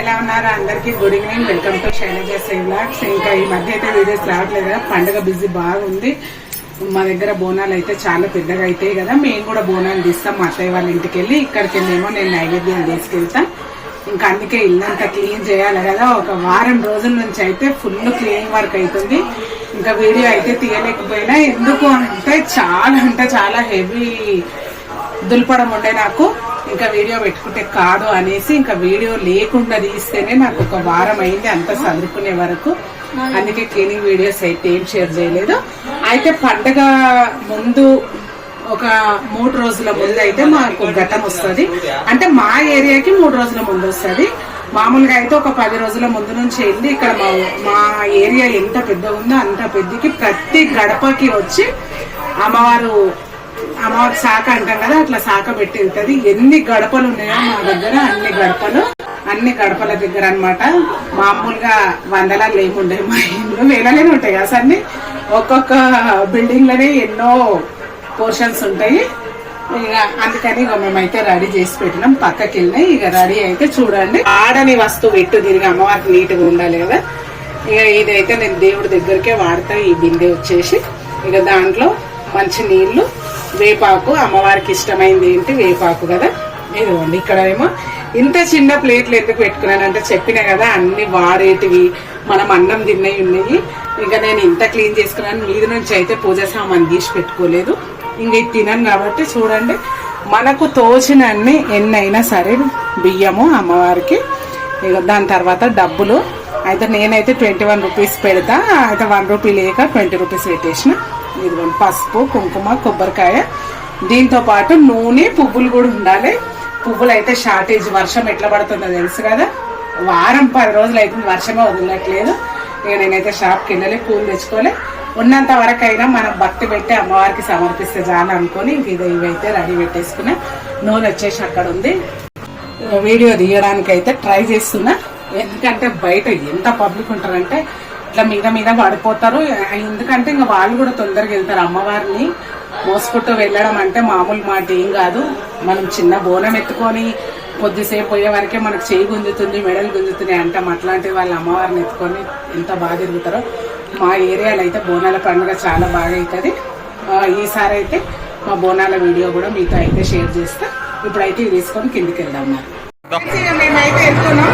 ఎలా ఉన్నారు? అందరికీ good evening welcome to Shailaja blogs ఇంకా ఈ మధ్య అయితే వీడియోస్ రావట్లేదు కదా? పండుగ బిజీ బాగుంది. మా దగ్గర బోనాలు అయితే చాలా పెద్దగా అవుతాయి కదా? మేము కూడా బోనాలు తీస్తాం. మా అత్తయ్య వాళ్ళ ఇంటికి వెళ్ళి ఇక్కడికి వెళ్ళేమో నేను నైవేద్యం తీసుకెళ్తా. ఇంకా అందుకే ఇల్లంతా క్లీన్ చేయాలి కదా? ఒక వారం రోజుల నుంచి అయితే ఫుల్ క్లీన్ వర్క్ అవుతుంది ఇంకా వీడియో అయితే తీయలేకపోయినా. ఎందుకు అంటే చాలా అంటే చాలా హెవీ దులపడం ఉండే నాకు ఇంకా వీడియో పెట్టుకుంటే కాదు అనేసి ఇంకా వీడియో లేకుండా తీస్తేనే నాకు ఒక వారం అయింది అంత చదువుకునే వరకు. అందుకే క్లీనింగ్ వీడియోస్ అయితే ఏం షేర్ చేయలేదు. అయితే పండగ ముందు ఒక మూడు రోజుల ముందు అయితే మాకు ఘటం వస్తుంది. అంటే మా ఏరియాకి మూడు రోజుల ముందు వస్తుంది. మామూలుగా అయితే ఒక పది రోజుల ముందు నుంచి వెళ్ళి ఇక్కడ మా మా ఏరియా ఎంత పెద్ద ఉందో అంత పెద్దకి ప్రతి గడపకి వచ్చి అమ్మవారు అమ్మవారి శాఖ అంటాం కదా అట్లా శాఖ పెట్టి ఉంటుంది. ఎన్ని గడపలు ఉన్నాయో మా దగ్గర అన్ని గడపలు అన్ని గడపల దగ్గర అన్నమాట. మామూలుగా వందలాలు ఏముండే మా ఇంట్లో వేలలోనే ఉంటాయి కదా అన్ని ఒక్కొక్క బిల్డింగ్లోనే ఎన్నో పోర్షన్స్ ఉంటాయి. ఇక అందుకని ఇక మేమైతే రెడీ చేసి పెట్టినాం. పక్కకి వెళ్ళినాయి ఇక రెడీ అయితే చూడండి. ఆడని వస్తువు పెట్టు తిరిగి అమ్మవారికి నీట్గా ఉండాలి కదా. ఇక ఇదైతే నేను దేవుడి దగ్గరికే వాడతా. ఈ బిందె వచ్చేసి. ఇక దాంట్లో మంచి నీళ్ళు వేపాకు అమ్మవారికి ఇష్టమైంది ఏంటి? వేపాకు కదా? ఇదిగోండి ఇక్కడ ఏమో ఇంత చిన్న ప్లేట్లు ఎందుకు పెట్టుకున్నానంటే చెప్పిన కదా అన్ని వాడేటివి మనం అన్నం తిన్నవి ఉన్నాయి. ఇక నేను ఇంత క్లీన్ చేసుకున్నాను మీది నుంచి అయితే పూజ సామాన్ తీసి పెట్టుకోలేదు. ఇంక ఇది తినను కాబట్టి చూడండి. మనకు తోచిన అన్ని ఎన్నైనా సరే బియ్యము అమ్మవారికి. ఇక దాని తర్వాత డబ్బులు. అయితే నేనైతే ట్వంటీ వన్ రూపీస్ పెడతా. అయితే వన్ రూపీ లేక ట్వంటీ రూపీస్ పెట్టేసిన. ఇదిగోండి పసుపు కుంకుమ కొబ్బరికాయ. దీంతో పాటు నూనె పువ్వులు కూడా ఉండాలి. పువ్వులు అయితే షార్టేజ్ వర్షం ఎట్లా పడుతుందో తెలుసు కదా. వారం పది రోజులు అయితే వర్షమే వదలట్లేదు. ఇక నేనైతే షాప్కి వెళ్ళాలి పూలు తెచ్చుకోలే. ఉన్నంత వరకు అయినా మనం భక్తి పెట్టి అమ్మవారికి సమర్పిస్తే చాలు అనుకొని ఇంక ఇది ఇవైతే రెడీ పెట్టేసుకున్నా. నూనె వచ్చేసి అక్కడ ఉంది. వీడియో తీయడానికి అయితే ట్రై చేస్తున్నా. ఎందుకంటే బయట ఎంత పబ్లిక్ ఉంటారంటే ఇట్లా మీద మీద పడిపోతారు. ఎందుకంటే ఇంకా వాళ్ళు కూడా తొందరగా వెళ్తారు అమ్మవారిని. మోసుకుంటూ వెళ్ళడం అంటే మామూలు మాట ఏం కాదు. మనం చిన్న బోనం ఎత్తుకొని కొద్దిసేపు పోయే వరకే మనకు చేయి గుంజుతుంది మెడలు గుంజుతున్నాయి అంటాం. అట్లాంటి వాళ్ళ అమ్మవారిని ఎత్తుకొని ఎంత బాగా తిరుగుతారో. మా ఏరియాలో అయితే బోనాల పండుగ చాలా బాగా అవుతుంది. ఈసారి అయితే మా బోనాల వీడియో కూడా మీతో అయితే షేర్ చేస్తా. ఇప్పుడైతే ఇది తీసుకొని కిందికి వెళ్దాం మరి. ఇక మేమైతే వెళ్తున్నాం.